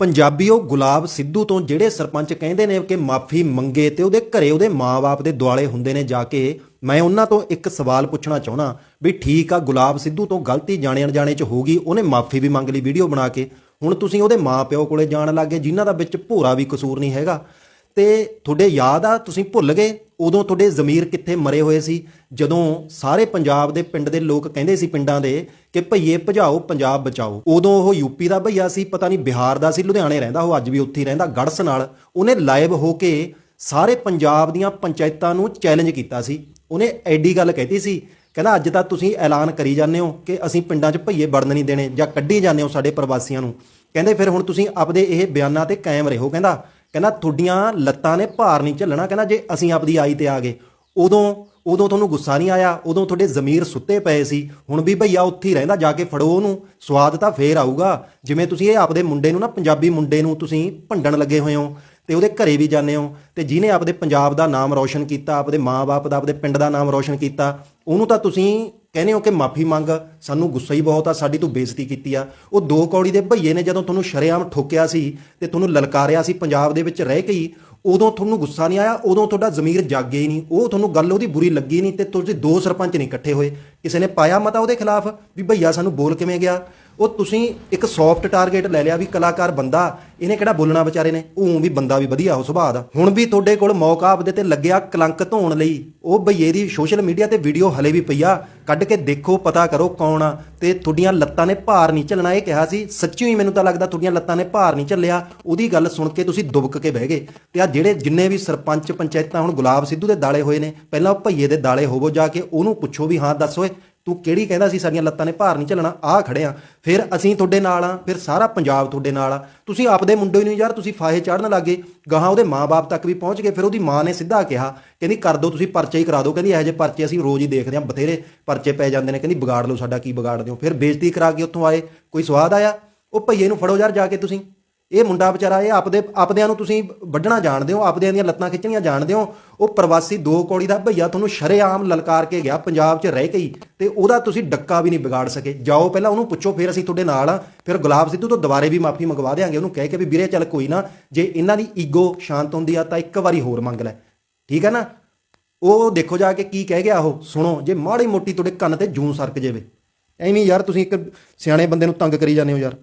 ਪੰਜਾਬੀਓ ਗੁਲਾਬ ਸਿੱਧੂ ਤੋਂ ਜਿਹੜੇ ਸਰਪੰਚ ਕਹਿੰਦੇ ਨੇ ਕਿ ਮਾਫੀ ਮੰਗੇ ਤੇ ਉਹਦੇ ਘਰੇ ਉਹਦੇ ਮਾਪੇ ਦੇ ਦੁਆਲੇ ਹੁੰਦੇ ਨੇ ਜਾ ਕੇ, ਮੈਂ ਉਹਨਾਂ ਤੋਂ ਇੱਕ ਸਵਾਲ ਪੁੱਛਣਾ ਚਾਹਣਾ ਵੀ ਠੀਕ ਆ, ਗੁਲਾਬ ਸਿੱਧੂ ਤੋਂ ਗਲਤੀ ਜਾਣੇ ਅਣਜਾਣੇ ਚ ਹੋ ਗਈ, ਉਹਨੇ ਮਾਫੀ ਵੀ ਮੰਗ ਲਈ ਵੀਡੀਓ ਬਣਾ ਕੇ। ਹੁਣ ਤੁਸੀਂ ਉਹਦੇ ਮਾਪਿਓ ਕੋਲੇ ਜਾਣ ਲੱਗੇ ਜਿਨ੍ਹਾਂ ਦਾ ਵਿੱਚ ਭੋਰਾ ਵੀ ਕਸੂਰ ਨਹੀਂ ਹੈਗਾ। ਤੇ ਤੁਹਾਡੇ ਯਾਦ ਆ, ਤੁਸੀਂ ਭੁੱਲ ਗਏ? ਉਦੋਂ ਤੁਹਾਡੇ ਜ਼ਮੀਰ ਕਿੱਥੇ ਮਰੇ ਹੋਏ ਸੀ? ਜਦੋਂ ਸਾਰੇ ਪੰਜਾਬ ਦੇ ਪਿੰਡ ਦੇ ਲੋਕ ਕਹਿੰਦੇ ਸੀ ਪਿੰਡਾਂ ਦੇ ਕਿ ਭਈਏ ਭਜਾਓ, ਪੰਜਾਬ ਬਚਾਓ। ਉਦੋਂ ਉਹ ਯੂਪੀ ਦਾ ਭਈਆ ਸੀ, ਪਤਾ ਨਹੀਂ ਬਿਹਾਰ ਦਾ ਸੀ, ਲੁਧਿਆਣੇ ਰਹਿੰਦਾ ਉਹ, ਅੱਜ ਵੀ ਉੱਥੇ ਹੀ ਰਹਿੰਦਾ ਗੜਸ ਨਾਲ ਉਹਨੇ ਲਾਈਵ ਹੋ ਕੇ ਸਾਰੇ ਪੰਜਾਬ ਦੀਆਂ ਪੰਚਾਇਤਾਂ ਨੂੰ ਚੈਲੰਜ ਕੀਤਾ ਸੀ। ਉਹਨੇ ਐਡੀ ਗੱਲ ਕਹਿਤੀ ਸੀ, ਕਹਿੰਦਾ ਅੱਜ ਤਾਂ ਤੁਸੀਂ ਐਲਾਨ ਕਰੀ ਜਾਂਦੇ ਹੋ ਕਿ ਅਸੀਂ ਪਿੰਡਾਂ 'ਚ ਭਈਏ ਵੜਨ ਨਹੀਂ ਦੇਣੇ ਜਾਂ ਕੱਢੀ ਜਾਂਦੇ ਹੋ ਸਾਡੇ ਪ੍ਰਵਾਸੀਆਂ ਨੂੰ। ਕਹਿੰਦੇ ਫਿਰ ਹੁਣ ਤੁਸੀਂ ਆਪਦੇ ਇਹ ਬਿਆਨਾਂ ਤੇ ਕਾਇਮ ਰਹੋ, ਕਹਿੰਦਾ। ਕਹਿੰਦਾ ਤੁਹਾਡੀਆਂ ਲੱਤਾਂ ਨੇ ਭਾਰ ਨਹੀਂ ਝੱਲਣਾ, ਕਹਿੰਦਾ ਜੇ ਅਸੀਂ ਆਪਦੀ ਆਈ ਤੇ ਆ ਗਏ। ਉਦੋਂ ਉਦੋਂ ਤੁਹਾਨੂੰ ਗੁੱਸਾ ਨਹੀਂ ਆਇਆ, ਉਦੋਂ ਤੁਹਾਡੇ ਜ਼ਮੀਰ ਸੁੱਤੇ ਪਏ ਸੀ। ਹੁਣ ਵੀ ਭਈਆ ਉੱਥੇ ਹੀ ਰਹਿੰਦਾ, ਜਾ ਕੇ ਫੜੋ ਉਹਨੂੰ। ਸਵਾਦ ਤਾਂ ਫੇਰ ਆਊਗਾ। ਜਿਵੇਂ ਤੁਸੀਂ ਇਹ ਆਪਦੇ ਮੁੰਡੇ ਨੂੰ ਨਾ, ਪੰਜਾਬੀ ਮੁੰਡੇ ਨੂੰ ਤੁਸੀਂ ਭੰਡਣ ਲੱਗੇ ਹੋਏ ਹੋ ਤੇ ਉਹਦੇ ਘਰੇ ਵੀ ਜਾਂਦੇ ਹੋ ਤੇ ਜਿਹਨੇ ਆਪਦੇ ਪੰਜਾਬ ਦਾ ਨਾਮ ਰੌਸ਼ਨ ਕੀਤਾ, ਆਪਦੇ ਮਾਪੇ ਦਾ, ਆਪਦੇ ਪਿੰਡ ਦਾ ਨਾਮ ਰੌਸ਼ਨ ਕੀਤਾ, ਉਹਨੂੰ ਤਾਂ ਤੁਸੀਂ ਕਹਿੰਦੇ ਹੋ ਕਿ ਮਾਫੀ ਮੰਗ, ਸਾਨੂੰ ਗੁੱਸਾ ਹੀ ਬਹੁਤ ਆ, ਸਾਡੀ ਤੂੰ ਬੇਇੱਜ਼ਤੀ ਕੀਤੀ ਆ। ਉਹ ਦੋ ਕੌੜੀ ਦੇ ਭਈਏ ਨੇ ਜਦੋਂ ਤੁਹਾਨੂੰ ਸ਼ਰੇਆਮ ਠੋਕਿਆ ਸੀ ਤੇ ਤੁਹਾਨੂੰ ਲਲਕਾਰਿਆ ਸੀ ਪੰਜਾਬ ਦੇ ਵਿੱਚ ਰਹਿ ਕੇ ਹੀ, ਉਦੋਂ ਤੁਹਾਨੂੰ ਗੁੱਸਾ ਨਹੀਂ ਆਇਆ, ਉਦੋਂ ਤੁਹਾਡਾ ਜ਼ਮੀਰ ਜਾਗੇ ਹੀ ਨਹੀਂ। ਉਹ ਤੁਹਾਨੂੰ ਗੱਲ ਉਹਦੀ ਬੁਰੀ ਲੱਗੀ ਨਹੀਂ ਤੇ ਤੁਸੀਂ ਦੋ ਸਰਪੰਚ ਨਹੀਂ ਇਕੱਠੇ ਹੋਏ। ਕਿਸੇ ਨੇ ਪਾਇਆ ਮਤਾ ਉਹਦੇ ਖਿਲਾਫ ਵੀ ਭਈਆ ਸਾਨੂੰ ਬੋਲ ਕਿਵੇਂ ਗਿਆ? ਉਹ ਤੁਸੀਂ ਇੱਕ ਸੌਫਟ ਟਾਰਗੇਟ ਲੈ ਲਿਆ ਵੀ ਕਲਾਕਾਰ ਬੰਦਾ, ਇਹਨੇ ਕਿਹੜਾ ਬੋਲਣਾ ਵਿਚਾਰੇ ਨੇ? ਉਹ ਵੀ ਬੰਦਾ ਵੀ ਵਧੀਆ, ਉਹ ਸੁਭਾਅ ਦਾ। ਹੁਣ ਵੀ ਤੁਹਾਡੇ ਕੋਲ ਮੌਕਾ ਆਪਦੇ ਤੇ ਲੱਗਿਆ ਕਲੰਕ ਧੋਣ ਲਈ। ਉਹ ਭਈਏ ਦੀ ਸੋਸ਼ਲ ਮੀਡੀਆ ਤੇ ਵੀਡੀਓ ਹਲੇ ਵੀ ਪਈਆ ਕੱਢ ਕੇ ਦੇਖੋ, ਪਤਾ ਕਰੋ ਕੌਣ ਆ। ਤੇ ਤੁਹਾਡੀਆਂ ਲੱਤਾਂ ਨੇ ਭਾਰ ਨਹੀਂ ਝੱਲਣਾ, ਇਹ ਕਿਹਾ ਸੀ। ਸੱਚੀ ਹੀ ਮੈਨੂੰ ਤਾਂ ਲੱਗਦਾ ਤੁਹਾਡੀਆਂ ਲੱਤਾਂ ਨੇ ਭਾਰ ਨਹੀਂ ਝੱਲਿਆ। ਉਹਦੀ ਗੱਲ ਸੁਣ ਕੇ ਤੁਸੀਂ ਦੁਬਕ ਕੇ ਬਹਿ ਗਏ। ਤੇ ਆ ਜਿਹੜੇ ਜਿੰਨੇ ਵੀ ਸਰਪੰਚ ਪੰਚਾਇਤਾਂ, ਹੁਣ ਗੁਲਾਬ ਸਿੱਧੂ ਦੇ ਦਾਲੇ ਹੋਏ ਨੇ, ਪਹਿਲਾਂ ਉਹ ਭਈਏ ਦੇ ਦਾਲੇ ਹੋਵੋ ਜਾ ਕੇ, ਉਹਨੂੰ ਪੁੱਛੋ ਵੀ ਹਾਂ, ਦੱਸੋ ਤੂੰ ਕਿਹੜੀ ਕਹਿੰਦਾ ਸੀ ਸਾਡੀਆਂ ਲੱਤਾਂ ਨੇ ਭਾਰ ਨਹੀਂ ਝੱਲਣਾ? ਆਹ ਖੜੇ ਆ। ਫਿਰ ਅਸੀਂ ਤੁਹਾਡੇ ਨਾਲ ਆ, ਫਿਰ ਸਾਰਾ ਪੰਜਾਬ ਤੁਹਾਡੇ ਨਾਲ ਆ। ਤੁਸੀਂ ਆਪਦੇ ਮੁੰਡੇ ਨੂੰ ਯਾਰ ਤੁਸੀਂ ਫਾਹੇ ਚੜਨ ਲੱਗੇ ਗਾਹਾਂ ਉਹਦੇ ਮਾਪੇ ਤੱਕ ਵੀ ਪਹੁੰਚ ਗਏ, ਫਿਰ ਉਹਦੀ ਮਾਂ ਨੇ ਸਿੱਧਾ ਕਿਹਾ, ਕਹਿੰਦੀ ਕਰ ਦਿਓ ਤੁਸੀਂ ਪਰਚੇ ਹੀ ਕਰਾ ਦਿਓ ਕਹਿੰਦੀ ਇਹੋ ਜਿਹੇ ਪਰਚੇ ਅਸੀਂ ਰੋਜ਼ ਹੀ ਦੇਖਦੇ ਹਾਂ ਬਥੇਰੇ ਪਰਚੇ ਪੈ ਜਾਂਦੇ ਨੇ। ਕਹਿੰਦੀ ਵਿਗਾੜ ਲਓ ਸਾਡਾ ਕੀ ਵਿਗਾੜਦੇ ਦਿਓ ਫਿਰ ਬੇਇੱਜ਼ਤੀ ਕਰਾ ਕੇ ਉੱਥੋਂ ਆਏ। ਕੋਈ ਸਵਾਦ ਆਇਆ? ਉਹ ਭਈਏ ਨੂੰ ਫੜੋ ਯਾਰ ਜਾ ਕੇ ਤੁਸੀਂ। ਇਹ ਮੁੰਡਾ ਵਿਚਾਰਾ, ਇਹ ਆਪਦੇ, ਆਪਦਿਆਂ ਨੂੰ ਤੁਸੀਂ ਵੱਢਣਾ ਜਾਣਦੇ ਹੋ, ਆਪਦਿਆਂ ਦੀਆਂ ਲੱਤਾਂ ਖਿੱਚਣੀਆਂ ਜਾਣਦੇ ਹੋ। ਉਹ ਪ੍ਰਵਾਸੀ ਦੋ ਕੌੜੀ ਦਾ ਭਈਆ ਤੁਹਾਨੂੰ ਸ਼ਰੇਆਮ ਲਲਕਾਰ ਕੇ ਗਿਆ, ਪੰਜਾਬ 'ਚ ਰਹਿ ਕੇ ਹੀ, ਤੇ ਉਹਦਾ ਤੁਸੀਂ ਡੱਕਾ ਵੀ ਨਹੀਂ ਵਿਗਾੜ ਸਕੇ। ਜਾਓ ਪਹਿਲਾਂ ਉਹਨੂੰ ਪੁੱਛੋ, ਫਿਰ ਅਸੀਂ ਤੁਹਾਡੇ ਨਾਲ ਆ। ਫਿਰ ਗੁਲਾਬ ਸਿੱਧੂ ਤੋਂ ਦੁਬਾਰੇ ਵੀ ਮਾਫੀ ਮੰਗਵਾ ਦੇਾਂਗੇ ਉਹਨੂੰ ਕਹਿ ਕੇ ਵੀ, ਵੀਰੇ ਚੱਲ ਕੋਈ ਨਾ, ਜੇ ਇਹਨਾਂ ਦੀ ਈਗੋ ਸ਼ਾਂਤ ਹੁੰਦੀ ਆ, ਤਾਂ ਇੱਕ ਵਾਰੀ ਹੋਰ ਮੰਗ ਲੈ। ਠੀਕ ਹੈ ਨਾ? ਉਹ ਦੇਖੋ ਜਾ ਕੇ ਕੀ ਕਹਿ ਗਿਆ ਉਹ। ਸੁਣੋ, ਜੇ ਮਾੜੀ ਮੋਟੀ ਤੁਹਾਡੇ ਕੰਨ ਤੇ ਜੂੰ ਸਰਕ ਜਾਵੇ। ਐਵੇਂ ਯਾਰ, ਤੁਸੀਂ ਇੱਕ ਸਿਆਣੇ ਬੰਦੇ ਨੂੰ ਤੰਗ ਕਰੀ ਜਾਂਦੇ ਹੋ ਯਾਰ।